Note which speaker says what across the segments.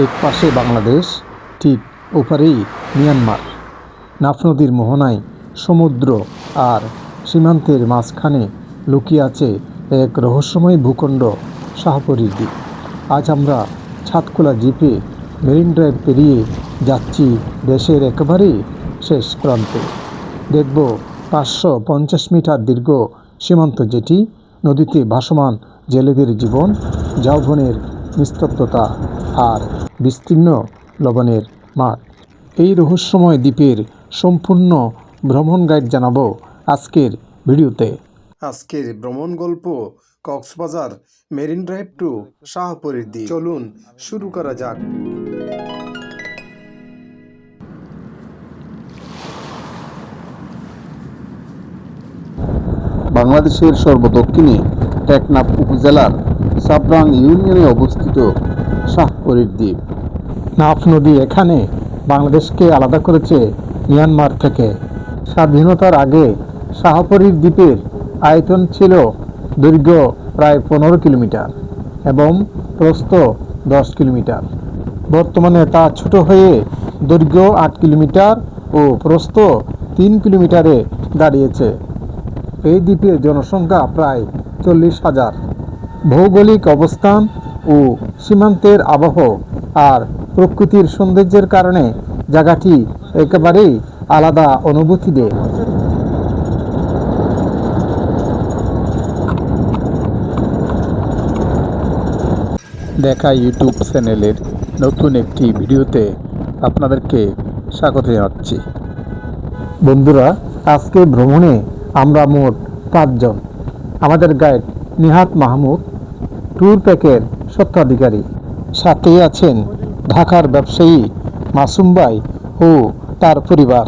Speaker 1: এক পাশে বাংলাদেশ, ঠিক ওপারেই মিয়ানমার। নাফ নদীর মোহনায় সমুদ্র আর সীমান্তের মাঝখানে লুকিয়ে আছে এক রহস্যময় ভূখণ্ড, শাহপরীর দ্বীপ। আজ আমরা ছাদখোলা জিপে মেরিন ড্রাইভ পেরিয়ে যাচ্ছি দেশের একেবারেই শেষ প্রান্তে। দেখব পাঁচশো পঞ্চাশ মিটার দীর্ঘ সীমান্ত যেটি নদীতে ভাসমান জেলেদের জীবন, যৌবনের নিস্তব্ধতা। আর বিস্তীর্ণ লবণের মাঠ এই রহস্যময় দ্বীপের সম্পূর্ণ ভ্রমণ গাইড জানাব আজকের ভিডিওতে। আজকের ভ্রমণ গল্প কক্সবাজার মেরিন ড্রাইভ টু শাহপুরের দ্বীপ। চলুন শুরু করা যাক।
Speaker 2: বাংলাদেশের সর্বদক্ষিণে টেকনাফ উপজেলার সাবরাং ইউনিয়নে অবস্থিত শাহপরীর দ্বীপ।
Speaker 1: নাফ নদী এখানে বাংলাদেশকে আলাদা করেছে মিয়ানমার থেকে। স্বাধীনতার আগে শাহপরীর দ্বীপের আয়তন ছিল দৈর্ঘ্য প্রায় পনেরো কিলোমিটার এবং প্রস্থ দশ কিলোমিটার। বর্তমানে তা ছোট হয়ে দৈর্ঘ্য আট কিলোমিটার ও প্রস্থ তিন কিলোমিটারে দাঁড়িয়েছে। এই দ্বীপের জনসংখ্যা প্রায় চল্লিশ হাজার। ভৌগোলিক অবস্থান ও সীমান্তের আবহ আর প্রকৃতির সৌন্দর্যের কারণে জায়গাটি একেবারেই আলাদা অনুভূতি দেয়। দেখা ইউটিউব চ্যানেলের নতুন একটি ভিডিওতে আপনাদেরকে স্বাগত জানাচ্ছি। বন্ধুরা, আজকে ভ্রমণে আমরা মোট পাঁচজন। আমাদের গাইড নিহাত মাহমুদ, ট্যুর প্যাকের স্বত্বাধিকারী। সাথেই আছেন ঢাকার ব্যবসায়ী মাসুম ভাই ও তার পরিবার।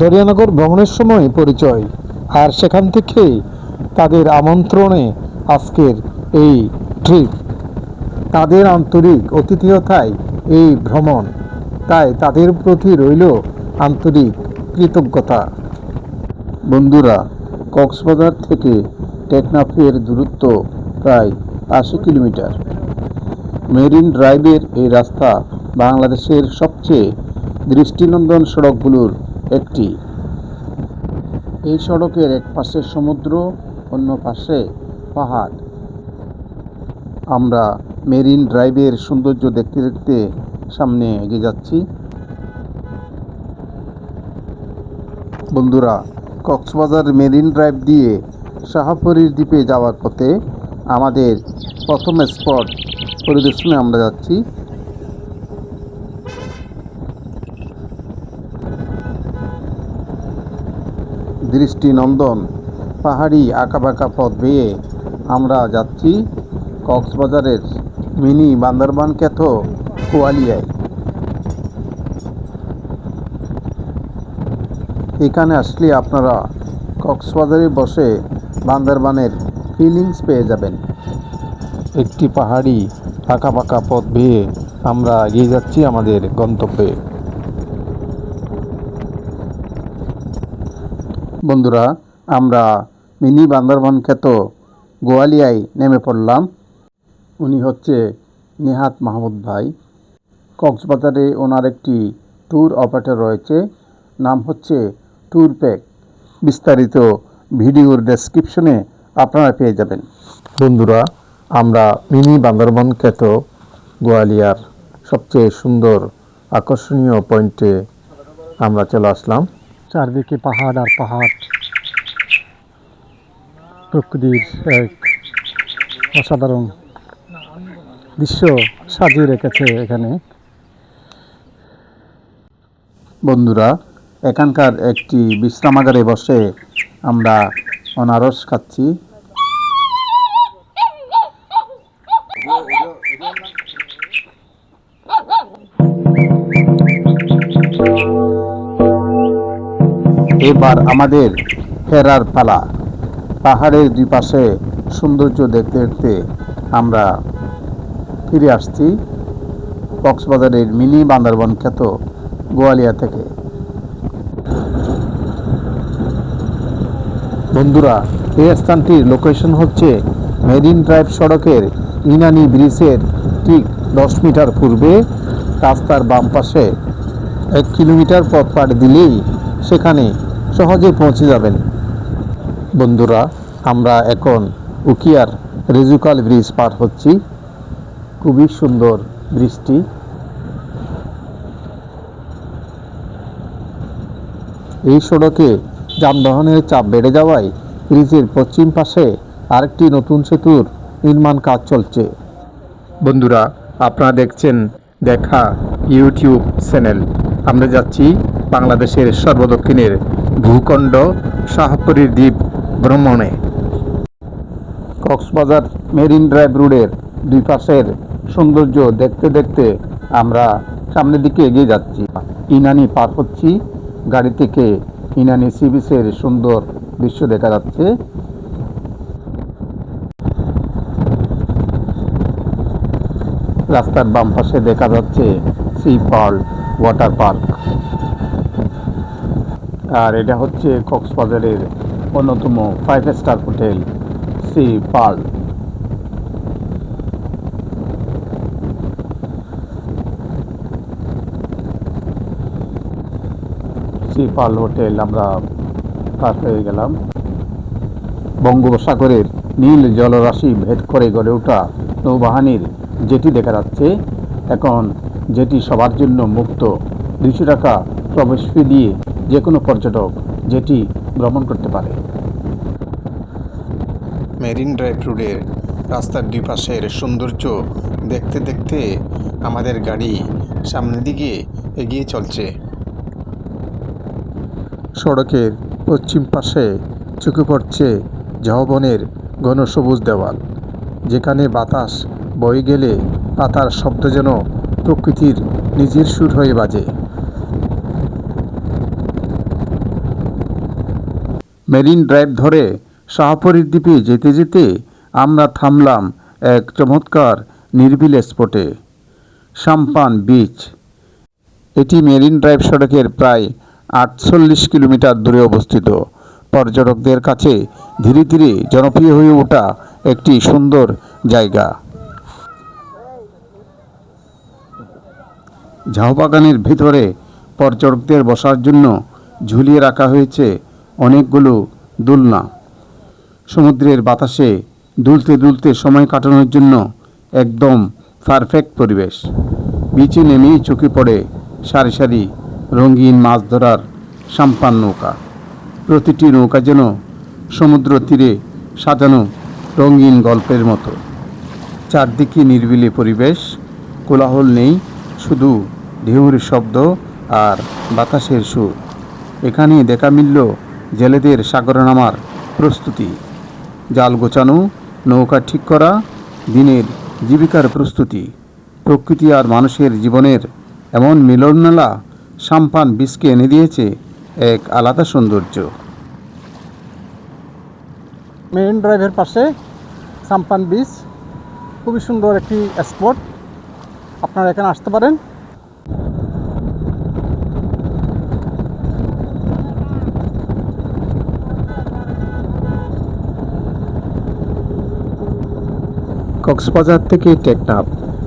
Speaker 1: দরিয়ানগর ভ্রমণের সময় পরিচয়, আর সেখান থেকে তাদের আমন্ত্রণে আজকের এই ট্রিপ। তাদের আন্তরিক অতিথিয়তায় এই ভ্রমণ, তাই তাদের প্রতি রইল আন্তরিক কৃতজ্ঞতা।
Speaker 2: বন্ধুরা, কক্সবাজার থেকে টেকনাফের দূরত্ব প্রায় আশি কিলোমিটার। মেরিন ড্রাইভের এই রাস্তা বাংলাদেশের সবচেয়ে দৃষ্টিনন্দন সড়কগুলোর একটি। এই সড়কের এক পাশে সমুদ্র, অন্য পাশে পাহাড়। আমরা মেরিন ড্রাইভের সৌন্দর্য দেখতে দেখতে সামনে এগিয়ে যাচ্ছি। বন্ধুরা, কক্সবাজার মেরিন ড্রাইভ দিয়ে শাহপরীর দ্বীপে যাওয়ার পথে আমাদের প্রথম স্পট পরিদর্শনে আমরা যাচ্ছি। দৃষ্টি নন্দন পাহাড়ি আঁকাবাঁকা পথ বেয়ে আমরা যাচ্ছি কক্সবাজারের মিনি বান্দরবান খ্যাত কোয়ালিয়ায়। এখানে আসলে আপনারা কক্সবাজারে বসে বান্দরবানের ফিলিংস পেয়ে যাবেন।
Speaker 1: একটি পাহাড়ি পাকা পাকা পথ বেয়ে আমরা এগিয়ে যাচ্ছি আমাদের গন্তব্যে।
Speaker 2: বন্ধুরা, আমরা মিনি বান্দরবান খ্যাত গোয়ালিয়ায় নেমে পড়লাম। উনি হচ্ছে নেহাত মাহমুদ ভাই। কক্সবাজারে ওনার একটি ট্যুর অপারেটর রয়েছে, নাম হচ্ছে ট্যুর প্যাক। বিস্তারিত ভিডিওর ডেসক্রিপশনে আপনারা পেয়ে যাবেন।
Speaker 1: বন্ধুরা আমরা মিনি বান্দরবন খ্যাত গোয়ালিয়ার সবচেয়ে সুন্দর আকর্ষণীয় পয়েন্টে আমরা চলে আসলাম। চারদিকে পাহাড় আর পাহাড়। প্রকৃতির এক অসাধারণ দৃশ্য সাজিয়ে রেখেছে এখানে।
Speaker 2: বন্ধুরা এখানকার একটি বিশ্রামাগারে বসে আমরা অনারস খাচ্ছি। এবার আমাদের ফেরার পালা। পাহাড়ের দুই পাশে সৌন্দর্য দেখতে দেখতে আমরা ফিরে আসছি কক্সবাজারের মিনি বান্দরবন খ্যাত গোয়ালিয়া থেকে।
Speaker 1: বন্ধুরা, এই স্থানটির লোকেশন হচ্ছে মেরিন ড্রাইভ সড়কের ইনানি ব্রিজের ঠিক দশ মিটার পূর্বে। রাস্তার বাম পাশে এক কিলোমিটার পথ পাড়ি দিলেই সেখানে সহজে পৌঁছে যাবেন। বন্ধুরা, আমরা এখন উকিয়ার রেজুকাল ব্রিজ পার হচ্ছি। খুবই সুন্দর ব্রিজটি। এই সড়কে যানবাহনের চাপ বেড়ে যাওয়ায় ব্রিজের পশ্চিম পাশে আরেকটি নতুন সেতুর নির্মাণ কাজ চলছে। বন্ধুরা, আপনারা দেখছেন দেখা ইউটিউব চ্যানেল। আমরা যাচ্ছি বাংলাদেশের সর্বদক্ষিণের ভূখণ্ড শাহপুরীর দ্বীপ ভ্রমণে। কক্সবাজার মেরিন ড্রাইভ রোডের দুই পাশের সৌন্দর্য দেখতে দেখতে আমরা সামনের দিকে এগিয়ে যাচ্ছি। ইনানি পার হচ্ছি। গাড়ি থেকে ইনানি সি বিচের সুন্দর দৃশ্য দেখা যাচ্ছে। রাস্তার বাম পাশে দেখা যাচ্ছে সি পার্ল ওয়াটার পার্ক। আর এটা হচ্ছে কক্সবাজারের অন্যতম five star hotel sea pearl sea pearl hotel আমরা পার হয়ে গেলাম। বঙ্গোপসাগরের নীল জলরাশি ভেদ করে গড়ে ওঠা নৌবাহিনীর যেটি দেখা যাচ্ছে। এখন যেটি সবার জন্য মুক্ত। দুইশো টাকা প্রবেশ ফি দিয়ে যে কোনো পর্যটক যেটি ভ্রমণ করতে পারে।
Speaker 3: মেরিন ড্রাইভ রোডের রাস্তার দুই পাশের সৌন্দর্য দেখতে দেখতে আমাদের গাড়ি সামনের দিকে এগিয়ে চলছে। সড়কের পশ্চিম পাশে চোখে পড়ছে ঝাউবনের ঘন সবুজ দেওয়াল, যেখানে বাতাস বয়ে গেলে পাতার শব্দ যেন প্রকৃতির নিজের সুর হয়ে বাজে।
Speaker 1: মেরিন ড্রাইভ ধরে শাহপুরীর দ্বীপে যেতে যেতে আমরা থামলাম এক চমৎকার নির্বিল স্পটে সাম্পান বিচ। এটি মেরিন ড্রাইভ সড়কের প্রায় আটচল্লিশ কিলোমিটার দূরে অবস্থিত। পর্যটকদের কাছে ধীরে ধীরে জনপ্রিয় হয়ে ওঠা একটি সুন্দর জায়গা। ঝাউবাগানের ভিতরে পর্যটকদের বসার জন্য ঝুলিয়ে রাখা হয়েছে অনেকগুলো দোলনা। সমুদ্রের বাতাসে দুলতে দুলতে সময় কাটানোর জন্য একদম পারফেক্ট পরিবেশ। বিচে নেমেই চোখে পড়ে সারি সারি রঙিন মাছ ধরার সাম্পান নৌকা। প্রতিটি নৌকা যেন সমুদ্র তীরে সাজানো রঙিন গল্পের মতো। চারদিকে নির্বিলি পরিবেশ, কোলাহল নেই, শুধু ঢেউর শব্দ আর বাতাসের সুর। এখানে দেখা মিলল জেলেদের সাগরে নামার প্রস্তুতি। জাল গোছানো, নৌকা ঠিক করা, দিনের জীবিকার প্রস্তুতি। প্রকৃতি আর মানুষের জীবনের এমন মিলনমেলা সাম্পান বিষকে এনে দিয়েছে এক আলাদা সৌন্দর্য।
Speaker 4: মেইন ড্রাইভের পাশে সাম্পান বিচ খুবই সুন্দর একটি স্পট আপনারা এখানে আসতে পারেন।
Speaker 3: কক্সবাজার থেকে টেকনাফ।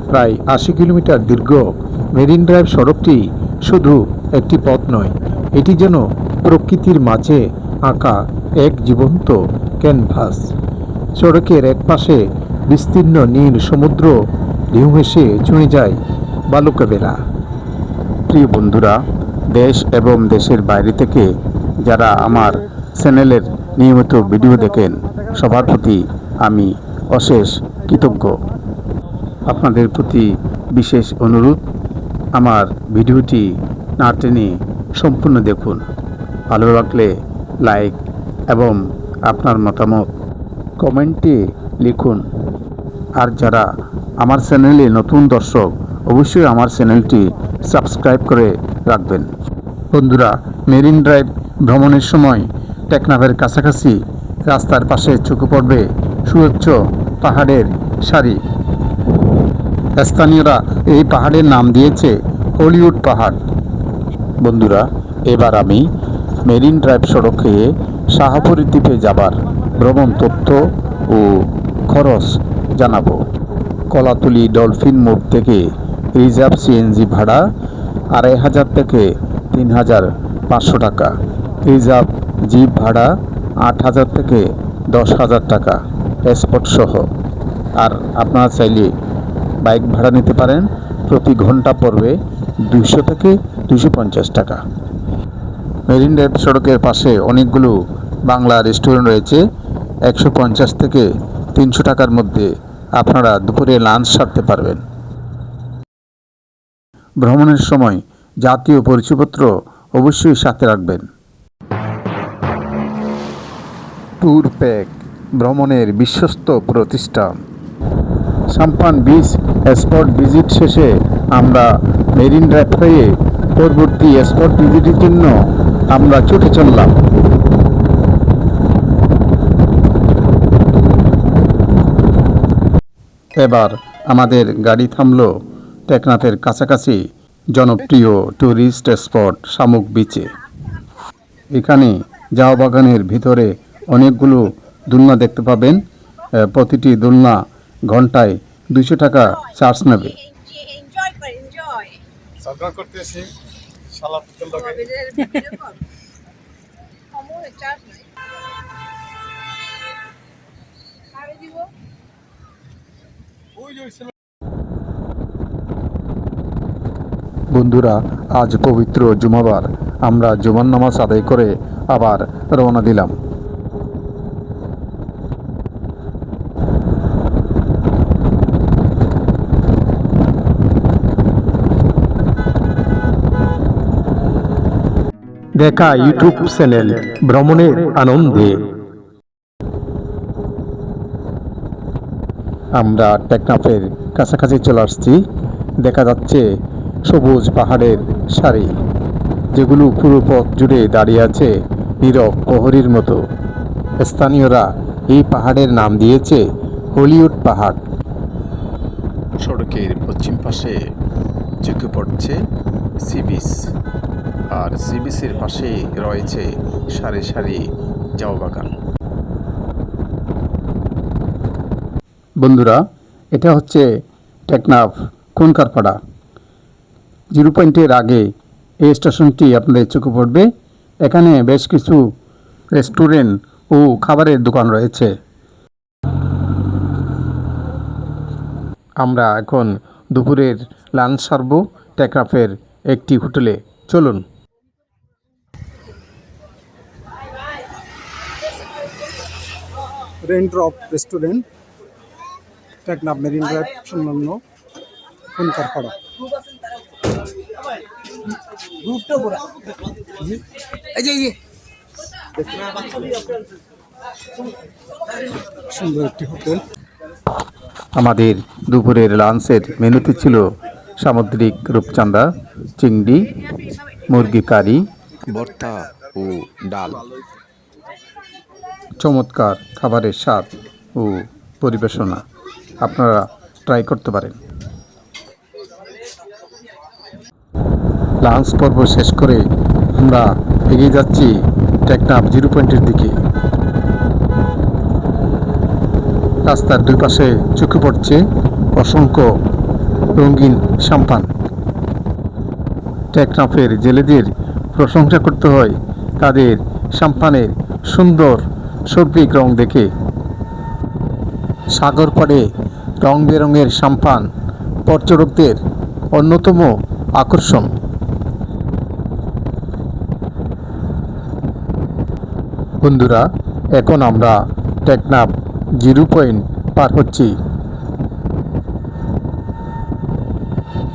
Speaker 3: প্রায় আশি কিলোমিটার দীর্ঘ মেরিন ড্রাইভ সড়কটি শুধু একটি পথ নয়, এটি যেন প্রকৃতির মাঝে আঁকা এক জীবন্ত ক্যানভাস। সড়কের এক পাশে বিস্তীর্ণ নীল সমুদ্র, ঢেউ হেসে ছুঁয়ে যায় বালুকাবেলা
Speaker 1: প্রিয় বন্ধুরা, দেশ এবং দেশের বাইরে থেকে যারা আমার চ্যানেলের নিয়মিত ভিডিও দেখেন, সবার প্রতি আমি অশেষ কৃতজ্ঞ। আপনাদের প্রতি বিশেষ অনুরোধ, আমার ভিডিওটি না টেনে সম্পূর্ণ দেখুন। ভালো লাগলে লাইক এবং আপনার মতামত কমেন্টে লিখুন। আর যারা আমার চ্যানেলে নতুন দর্শক, অবশ্যই আমার চ্যানেলটি সাবস্ক্রাইব করে রাখবেন। বন্ধুরা, মেরিন ড্রাইভ ভ্রমণের সময় টেকনাফের কাছাকাছি রাস্তার পাশে চোখে পড়বে সুউচ্চ পাহাড়ের সারি। স্থানীয়রা এই পাহাড়ের নাম দিয়েছে হলিউড পাহাড়। বন্ধুরা, এবার আমি মেরিন ড্রাইভ সড়ক শাহপুরী দ্বীপে যাবার ভ্রমণ তথ্য ও খরচ জানাব। কলাতুলি ডলফিন মোড় থেকে রিজার্ভ সিএনজি ভাড়া আড়াই হাজার থেকে তিন হাজার পাঁচশো টাকা। রিজার্ভ জিপ ভাড়া আট হাজার থেকে দশ হাজার টাকা। স্পট সহ আর আপনারা চাইলে বাইক ভাড়া নিতে পারেন প্রতি ঘণ্টা পড়বে দুইশো থেকে দুশো পঞ্চাশ টাকা। মেরিন ড্রাইভ সড়কের পাশে অনেকগুলো বাংলা রেস্টুরেন্ট রয়েছে। একশো পঞ্চাশ থেকে তিনশো টাকার মধ্যে আপনারা দুপুরে লাঞ্চ সারতে পারবেন। ভ্রমণের সময় জাতীয় পরিচয়পত্র অবশ্যই সাথে রাখবেন। ট্যুর প্যাক ভ্রমণের বিশ্বস্ত প্রতিষ্ঠান সাম্পান বিচ স্পট ভিজিট শেষে আমরা মেরিন ড্রাইভ হয়ে পরবর্তী স্পট ভিজিটের জন্য আমরা ছুটে চললাম। এবার আমাদের গাড়ি থামলো টেকনাথের কাছাকাছি জনপ্রিয় ট্যুরিস্ট স্পট শামুক বিচে। এখানে জাও বাগানের ভিতরে অনেকগুলো দোলনা দেখতে পাবেন। প্রতিটি দোলনা ঘন্টায় দুইশো টাকা চার্জ নেবে। বন্ধুরা আজ পবিত্র জুমাবার। আমরা জুমার নামাজ আদায় করে আবার রওনা দিলাম।
Speaker 3: দেখা ইউটিউব চ্যানেল ভ্রমণের আনন্দে।
Speaker 1: আমরা টেকনাফের কাছাকাছি চলে আসছি। দেখা যাচ্ছে সবুজ পাহাড়ের সারি, যেগুলো পুরো পথ জুড়ে দাঁড়িয়ে আছে নীরব প্রহরীর মতো। স্থানীয়রা এই পাহাড়ের নাম দিয়েছে হলিউড পাহাড়। সড়কের পশ্চিম পাশে চোখে পড়ছে সি বিচ। আর সি বিচের পাশেই রয়েছে সারি সারি জাও বাগান। বন্ধুরা, এটা হচ্ছে টেকনাফ কোনকারপাড়া। জিরো পয়েন্টের আগে এই স্টেশনটি আপনাদের চোখে পড়বে। এখানে বেশ কিছু রেস্টুরেন্ট ও খাবারের দোকান রয়েছে। আমরা এখন দুপুরের লাঞ্চ সারব টেকনাফের একটি হোটেলে। চলুন।
Speaker 4: Rain drop restaurant Teknaf marine drive সংলগ্ন ফুনকারপাড়া সুন্দর একটি হোটেল।
Speaker 1: আমাদের দুপুরের লাঞ্চের মেনুতে ছিল সামুদ্রিক রূপচাঁদা চিংড়ি মুরগি কারি
Speaker 5: ভর্তা ও ডাল।
Speaker 1: চমৎকার খাবারের স্বাদ ও পরিবেশনা আপনারা ট্রাই করতে পারেন। লাঞ্চ পর্ব শেষ করে আমরা এগিয়ে যাচ্ছি টেকনাফ জিরো পয়েন্টের দিকে। রাস্তার দুই পাশে চোখে পড়ছে অসংখ্য রঙিন সাম্পান। টেকনাফের জেলেদের প্রশংসা করতে হয় তাদের সাম্পানের সুন্দর সর্বিক রং দেখে। সাগর পাড়ে রং বেরঙের সাম্পান, পর্যটকদের অন্যতম আকর্ষণ। বন্ধুরা, এখন আমরা টেকনাফ জিরো পয়েন্ট পার হচ্ছি।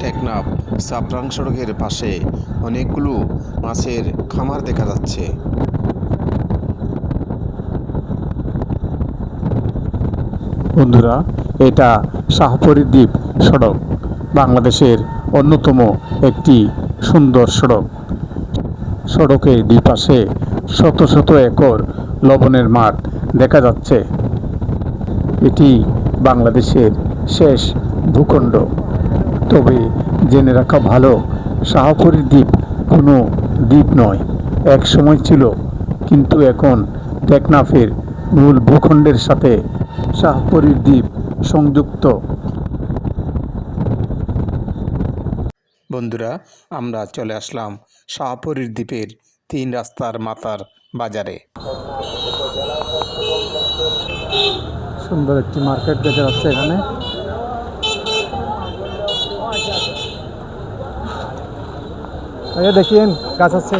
Speaker 5: টেকনাফ সাবরাং সড়কের পাশে অনেকগুলো মাছের খামার দেখা যাচ্ছে।
Speaker 1: বন্ধুরা, এটা শাহপরী দ্বীপ সড়ক, বাংলাদেশের অন্যতম একটি সুন্দর সড়ক। সড়কের দুই পাশে শত শত একর লবণের মাঠ দেখা যাচ্ছে। এটি বাংলাদেশের শেষ ভূখণ্ড। তবে জেনে রাখা ভালো শাহপরী দ্বীপ কোনো দ্বীপ নয়, এক সময় ছিল। কিন্তু এখন টেকনাফের মূল ভূখণ্ডের সাথে শাহপরীর দ্বীপ সংযুক্ত। বন্ধুরা, আমরা চলে আসলাম শাহপরীর দ্বীপের তিন রাস্তার মাতার বাজারে।
Speaker 6: সুন্দর একটি মার্কেট দেখা যাচ্ছে এখানে। আচ্ছা, দেখেন গাছ আছে।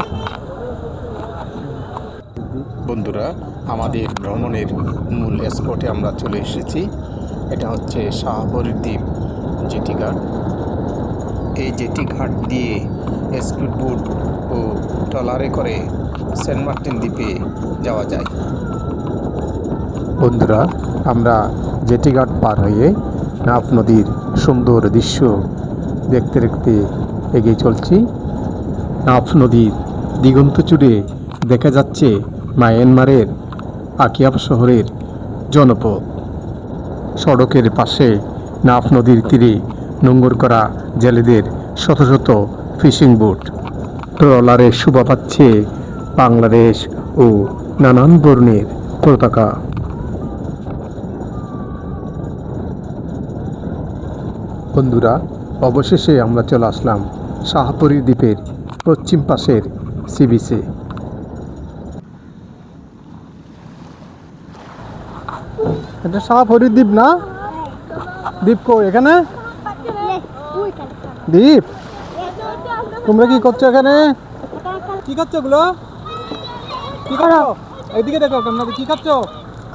Speaker 1: বন্ধুরা আমাদের ভ্রমণের মূল স্পটে আমরা চলে এসেছি। এটা হচ্ছে শাহপুরীর দ্বীপ জেটি ঘাট। এই জেটি ঘাট দিয়ে স্পিড বোট ও ট্রলারে করে সেন্ট মার্টিন দ্বীপে যাওয়া যায়। বন্ধুরা, আমরা জেটি ঘাট পার হয়ে নাফ নদীর সুন্দর দৃশ্য দেখতে দেখতে এগিয়ে চলছি। নাফ নদীর দিগন্ত জুড়ে দেখা যাচ্ছে মায়ানমারের আকিয়াব শহরের জনপদ। সড়কের পাশে নাফ নদীর তীরে নোঙ্গর করা জেলেদের শত শত ফিশিং বোট। ট্রলারে শোভা পাচ্ছে বাংলাদেশ ও নানান বর্ণের পতাকা। বন্ধুরা, অবশেষে আমরা চলে আসলাম শাহপুরী দ্বীপের পশ্চিম পাশের সি
Speaker 6: এটা শাহপুরি দ্বীপ না? দ্বীপ কো এখানে? দ্বীপ? তোমরা কি করছ এখানে? কি খাচ্ছ ওগুলো? কি করো এইদিকে দেখো তোমরা কি খাচ্ছ?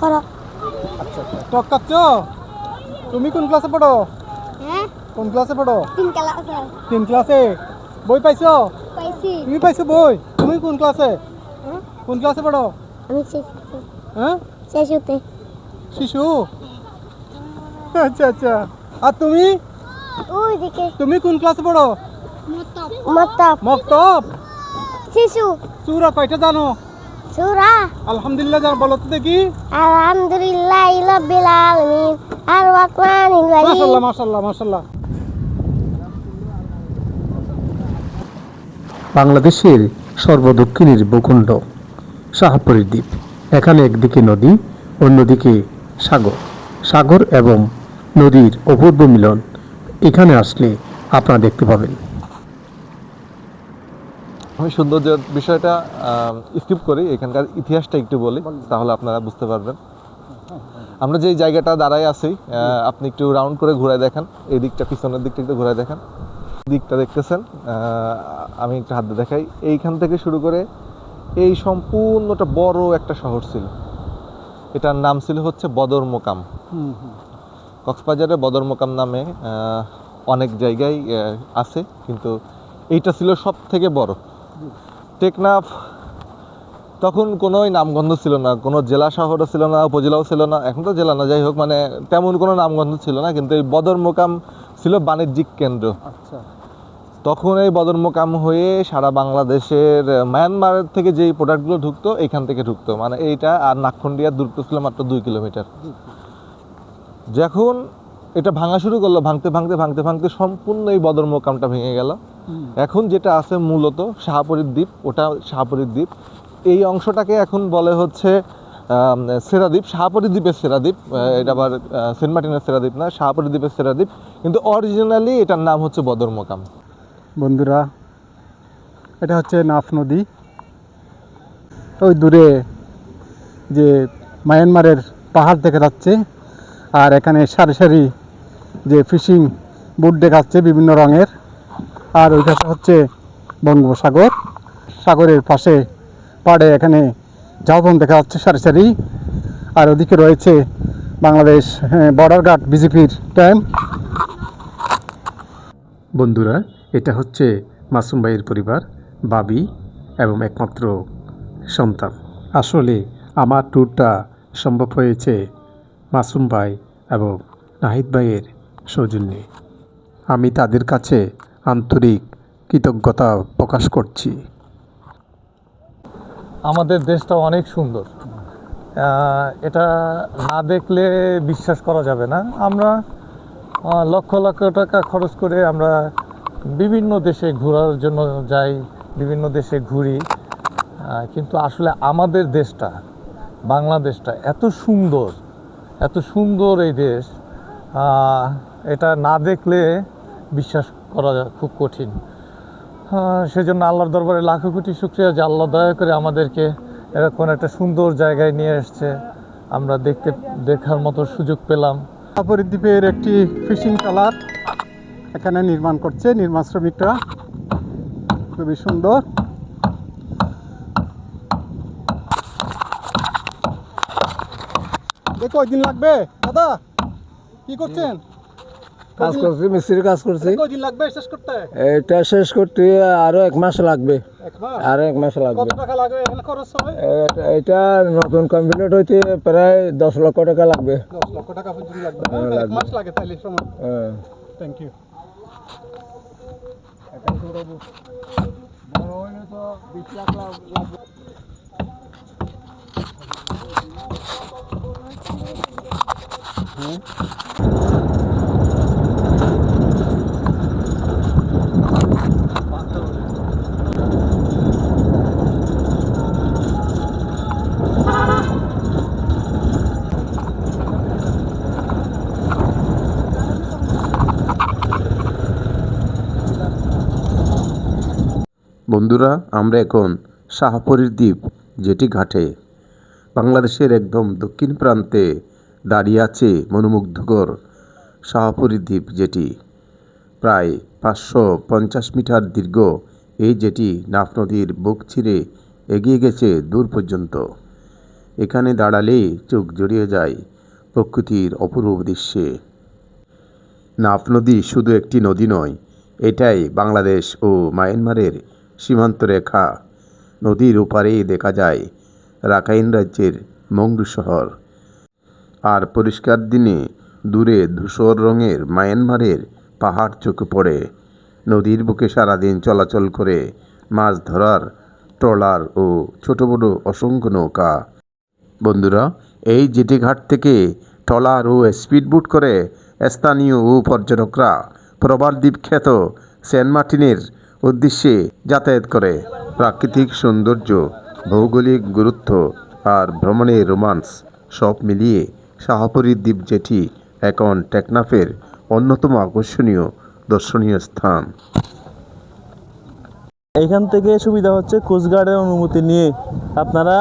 Speaker 7: করো
Speaker 6: আচ্ছা টক খাচ্ছ? তুমি কোন ক্লাসে পড়ো? কোন ক্লাসে পড়ো?
Speaker 7: তিন কালা
Speaker 6: তিন ক্লাসে বই পাইছো?
Speaker 7: পাইছি
Speaker 6: তুমি পাইছো বই? তুমি কোন ক্লাসে কোন ক্লাসে পড়ো?
Speaker 7: আমি
Speaker 6: হ্যাঁ?
Speaker 7: শেষতে
Speaker 6: শিশু? আচ্ছা আচ্ছা। আর তুমি?
Speaker 7: ওইদিকে।
Speaker 6: তুমি কোন ক্লাসে পড়ো?
Speaker 7: মতব
Speaker 6: মক্তব
Speaker 7: শিশু।
Speaker 6: সুরা কয়টা জানো?
Speaker 7: সুরা?
Speaker 6: আলহামদুলিল্লাহ জানো বলো তো দেখি।
Speaker 7: আলহামদুলিল্লাহ রাব্বিল আলামিন। আর রহমানির রহিম
Speaker 6: মাশাল্লাহ মাশাল্লাহ মাশাল্লাহ।
Speaker 1: বাংলাদেশের সর্বদক্ষিণের ভূখণ্ড শাহপুরীর দ্বীপ। এখানে একদিকে নদী অন্যদিকে সাগর সাগর এবং নদীর অপূর্ব মিলন। এখানে আসলে আপনারা দেখতে পাবেন।
Speaker 8: আমি সৌন্দর্যের বিষয়টা স্কিপ করি। এখানকার ইতিহাসটা একটু বলি, তাহলে আপনারা বুঝতে পারবেন। আমরা যেই জায়গাটা দাঁড়ায় আছি আপনি একটু রাউন্ড করে ঘুরে দেখেন। এই দিকটা, পিছনের দিকটা একটু ঘুরে দেখেন। দিকটা দেখতেছেন আমি একটু হাত দেখাই। এইখান থেকে শুরু করে এই সম্পূর্ণটা বড় একটা শহর ছিল। এটার নাম ছিল হচ্ছে বদর মোকাম। কক্সবাজারে বদর মোকাম নামে অনেক জায়গায় আছে কিন্তু এইটা ছিল সব থেকে বড়। টেকনাফ তখন কোনোই নামগন্ধ ছিল না কোনো জেলা শহরও ছিল না উপজেলাও ছিল না এখন তো জেলা না যাই হোক মানে তেমন কোনো নামগন্ধ ছিল না কিন্তু এই বদর মোকাম ছিল বাণিজ্যিক কেন্দ্র।
Speaker 6: আচ্ছা।
Speaker 8: তখন এই বদর মোকাম হয়ে সারা বাংলাদেশের মায়ানমার থেকে যেই প্রোডাক্টগুলো ঢুকতো এইখান থেকে ঢুকতো। মানে এইটা আর নাক্ষণ্ডিয়ার দূরত্ব ছিল মাত্র দুই কিলোমিটার। যখন এটা ভাঙা শুরু করল ভাঙতে ভাঙতে ভাঙতে ভাঙতে সম্পূর্ণ এই বদর মোকামটা ভেঙে গেল। এখন যেটা আছে মূলত শাহপুরীর দ্বীপ ওটা শাহপুরীর দ্বীপ। এই অংশটাকে এখন বলে হচ্ছে সেরাদ্বীপ শাহপুরী দ্বীপের সেরাদ্বীপ এটা আবার সেন্ট মার্টিনের সেরাদ্বীপ না শাহপুরী দ্বীপের সেরাদ্বীপ কিন্তু অরিজিনালি এটার নাম হচ্ছে বদর মোকাম
Speaker 6: বন্ধুরা, এটা হচ্ছে নাফ নদী। ওই দূরে যে মায়ানমারের পাহাড় দেখা যাচ্ছে, আর এখানে সারি সারি যে ফিশিং বুট দেখা যাচ্ছে বিভিন্ন রঙের। আর ওই পাশে হচ্ছে বঙ্গোপসাগর। সাগরের পাশে পাড়ে এখানে ঝাউবন দেখা যাচ্ছে সারি সারি। আর ওদিকে রয়েছে বাংলাদেশ বর্ডার গার্ড বিজেপির ক্যাম্প
Speaker 1: বন্ধুরা এটা হচ্ছে মাসুম ভাইয়ের পরিবার, বাবি এবং একমাত্র সন্তান। আসলে আমার ট্যুরটা সম্ভব হয়েছে মাসুম ভাই এবং নাহিদ ভাইয়ের সৌজন্যে। আমি তাদের কাছে আন্তরিক কৃতজ্ঞতা প্রকাশ করছি।
Speaker 9: আমাদের দেশটা অনেক সুন্দর। এটা না দেখলে বিশ্বাস করা যাবে না। আমরা লক্ষ লক্ষ টাকা খরচ করে আমরা বিভিন্ন দেশে ঘোরার জন্য যাই, বিভিন্ন দেশে ঘুরি কিন্তু আসলে আমাদের দেশটা, বাংলাদেশটা এত সুন্দর এত সুন্দর এই দেশ এটা না দেখলে বিশ্বাস করা খুব কঠিন। সেজন্য আল্লাহর দরবারে লাখো কোটি শুক্রিয়া যে আল্লাহ দয়া করে আমাদেরকে এরকম একটা সুন্দর জায়গায় নিয়ে এসছে। আমরা দেখতে, দেখার মতো সুযোগ পেলাম।
Speaker 4: তারপরে দ্বীপের একটি ফিশিং ট্রলার এখানে নির্মাণ করছে নির্মাণ শ্রমিকরা। খুবই সুন্দর। দেখো দিন লাগবে? দাদা কি করছেন?
Speaker 10: কাজ করছি মিস্ত্রির কাজ করছি।
Speaker 4: কয়দিন লাগবে শেষ করতে?
Speaker 10: এটা শেষ করতে আরও এক মাস লাগবে। আরও এক মাস লাগবে।
Speaker 4: কত টাকা লাগবে? এখানে খরচ হবে?
Speaker 10: এটা নতুন কমপ্লিট হইতে প্রায় দশ লক্ষ টাকা লাগবে।
Speaker 4: দশ লক্ষ টাকা পর্যন্ত লাগবে। হ্যাঁ, এক মাস লাগে তাইলে সময়।
Speaker 10: হ্যাঁ।
Speaker 4: থ্যাংক ইউ ধরাবো বড় হইলে তো বিশ লাখ লাগবে হুম
Speaker 3: বন্ধুরা, আমরা এখন শাহপরীর দ্বীপ, যেটি ঘাটে। বাংলাদেশের একদম দক্ষিণ প্রান্তে দাঁড়িয়ে আছে মনোমুগ্ধকর শাহপরীর দ্বীপ যেটি। প্রায় পাঁচশো পঞ্চাশ মিটার দীর্ঘ এই যেটি নাফ নদীর বুক ছিঁড়ে এগিয়ে গেছে দূর পর্যন্ত। এখানে দাঁড়ালেই চোখ জড়িয়ে যায় প্রকৃতির অপরূপ দৃশ্যে। নাফ নদী শুধু একটি নদী নয়, এটাই বাংলাদেশ ও মায়ানমারের সীমান্ত রেখা নদীর ওপারেই দেখা যায় রাখাইন রাজ্যের মংডু শহর। আর পরিষ্কার দিনে দূরে ধূসর রঙের মায়ানমারের পাহাড় চোখে পড়ে। নদীর বুকে সারাদিন চলাচল করে মাছ ধরার ট্রলার ও ছোট বড় অসংখ্য নৌকা। বন্ধুরা, এই জেটি ঘাট থেকে ট্রলার ও স্পিডবোট করে স্থানীয় ও পর্যটকরা প্রবাল দ্বীপ খ্যাত সেন্ট মার্টিনের উদ্দেশ্যে যাতায়াত করে। প্রাকৃতিক সৌন্দর্য, ভৌগোলিক গুরুত্ব আর ভ্রমণের রোমান্স সব মিলিয়ে শাহপুরীর দ্বীপ জেটি এখন টেকনাফের অন্যতম আকর্ষণীয় দর্শনীয় স্থান।
Speaker 11: এখান থেকে সুবিধা হচ্ছে কোস্টগার্ডের অনুমতি নিয়ে আপনারা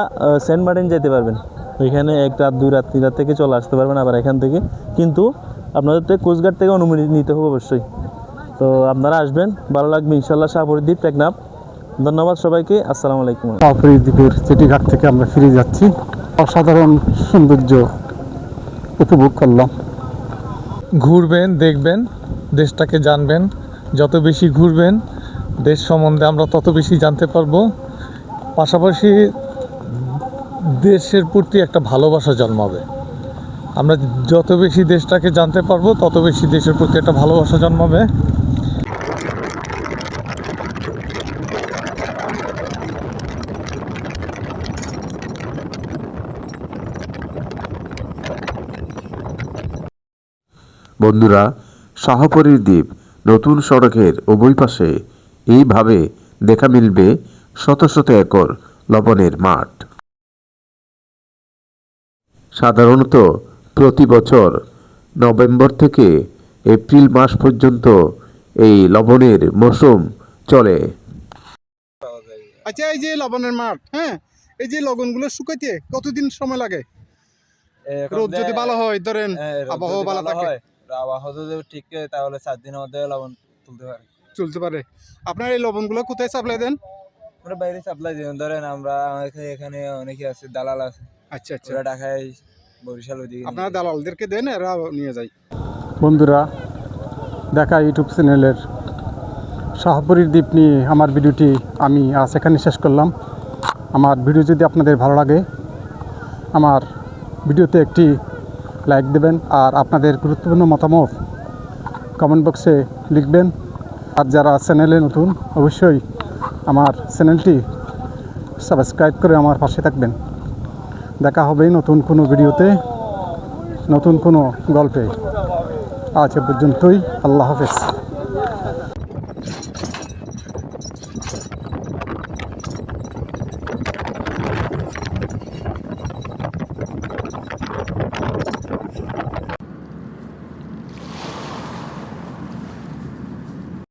Speaker 11: সেন্ট মার্টিন যেতে পারবেন। ওইখানে এক রাত, দুই রাত, তিন রাত থেকে চলে আসতে পারবেন আবার এখান থেকে। কিন্তু আপনাদের কোস্টগার্ড থেকে অনুমতি নিতে হবে অবশ্যই। তো আপনারা আসবেন ভালো লাগবে ইনশাল্লাহ শাহপুরদ্বীপ টেকনাফ। ধন্যবাদ সবাইকে আসসালামু আলাইকুম।
Speaker 4: পাপড়ি দ্বীপের চেটিঘাট থেকে আমরা ফিরে যাচ্ছি। অসাধারণ সৌন্দর্য উপভোগ করলাম।
Speaker 9: ঘুরবেন দেখবেন দেশটাকে জানবেন। যত বেশি ঘুরবেন দেশ সম্বন্ধে আমরা তত বেশি জানতে পারব। পাশাপাশি দেশের প্রতি একটা ভালোবাসা জন্মাবে। আমরা যত বেশি দেশটাকে জানতে পারব তত বেশি দেশের প্রতি একটা ভালোবাসা জন্মাবে।
Speaker 3: বন্ধুরা শাহপরীর দ্বীপ নতুন সড়কের উভয় পাশে এইভাবে দেখা মিলবে শত শত একর লবণের মাঠ। সাধারণত প্রতি বছর নভেম্বর থেকে এপ্রিল মাস পর্যন্ত এই লবণের মৌসুম চলে।
Speaker 4: আচ্ছা এই যে লবণের মাঠ হ্যাঁ? এই যে লবণগুলো শুকাইতে কতদিন সময় লাগে? রোদ যদি ভালো হয় ধরেন আবহাওয়া ভালো থাকে।
Speaker 10: আবহাওয়া যদি ঠিক থাকে তাহলে সাত দিনের মধ্যে লবণ তুলতে পারি।
Speaker 4: চলতে পারে। আপনার এই লবণগুলো কোথায় সাপ্লাই দেন?
Speaker 10: আমরা বাইরে সাপ্লাই দিই। ধরেন আমরা আমাদের এখানে অনেকে আছে দালাল আছে।
Speaker 4: আচ্ছা আচ্ছা।
Speaker 10: ওরা ঢাকায় বরিশাল ওইদিকে
Speaker 4: আপনারা দালালদেরকে দেন এরা নিয়ে যায়।
Speaker 6: বন্ধুরা দেখা ইউটিউব চ্যানেলের শাহপুরীর দ্বীপ নিয়ে আমার ভিডিওটি আমি আজ এখানে শেষ করলাম। আমার ভিডিও যদি আপনাদের ভালো লাগে আমার ভিডিওতে একটি লাইক দেবেন আর আপনাদের গুরুত্বপূর্ণ মতামত কমেন্ট বক্সে লিখবেন। আর যারা চ্যানেলে নতুন, অবশ্যই আমার চ্যানেলটি সাবস্ক্রাইব করে আমার পাশে থাকবেন। দেখা হবে নতুন কোনো ভিডিওতে, নতুন কোনো গল্পে। আজ পর্যন্তই, আল্লাহ হাফেজ।